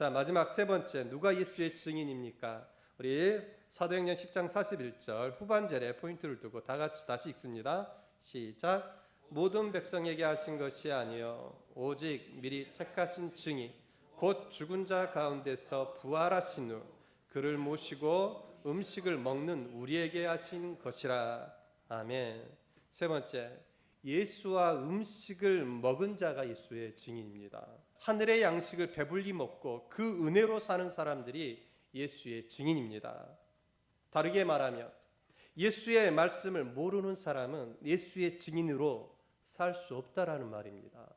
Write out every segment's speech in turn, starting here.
자, 마지막 세 번째 누가 예수의 증인입니까? 우리 사도행전 10장 41절 후반절에 포인트를 두고 다 같이 다시 읽습니다. 시작. 모든 백성에게 하신 것이 아니요 오직 미리 택하신 증인 곧 죽은 자 가운데서 부활하신 후 그를 모시고 음식을 먹는 우리에게 하신 것이라. 아멘. 세 번째 예수와 음식을 먹은 자가 예수의 증인입니다. 하늘의 양식을 배불리 먹고 그 은혜로 사는 사람들이 예수의 증인입니다. 다르게 말하면 예수의 말씀을 모르는 사람은 예수의 증인으로 살 수 없다라는 말입니다.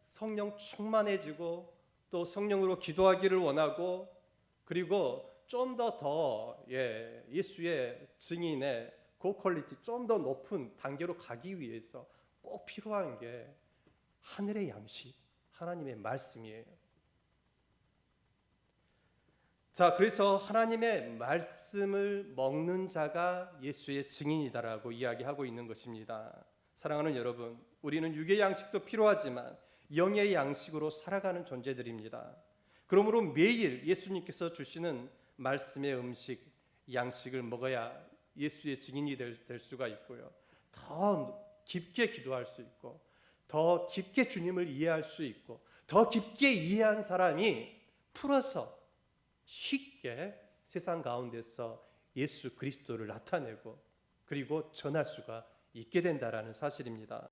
성령 충만해지고 또 성령으로 기도하기를 원하고 그리고 좀 더더 예, 예수의 증인의 고퀄리티 좀 더 높은 단계로 가기 위해서 꼭 필요한 게 하늘의 양식, 하나님의 말씀이에요. 자, 그래서 하나님의 말씀을 먹는 자가 예수의 증인이다라고 이야기하고 있는 것입니다. 사랑하는 여러분, 우리는 육의 양식도 필요하지만 영의 양식으로 살아가는 존재들입니다. 그러므로 매일 예수님께서 주시는 말씀의 음식, 양식을 먹어야 예수의 증인이 될, 될 수가 있고요. 더 깊게 기도할 수 있고, 더 깊게 주님을 이해할 수 있고, 더 깊게 이해한 사람이 풀어서 쉽게 세상 가운데서 예수 그리스도를 나타내고 그리고 전할 수가 있게 된다라는 사실입니다.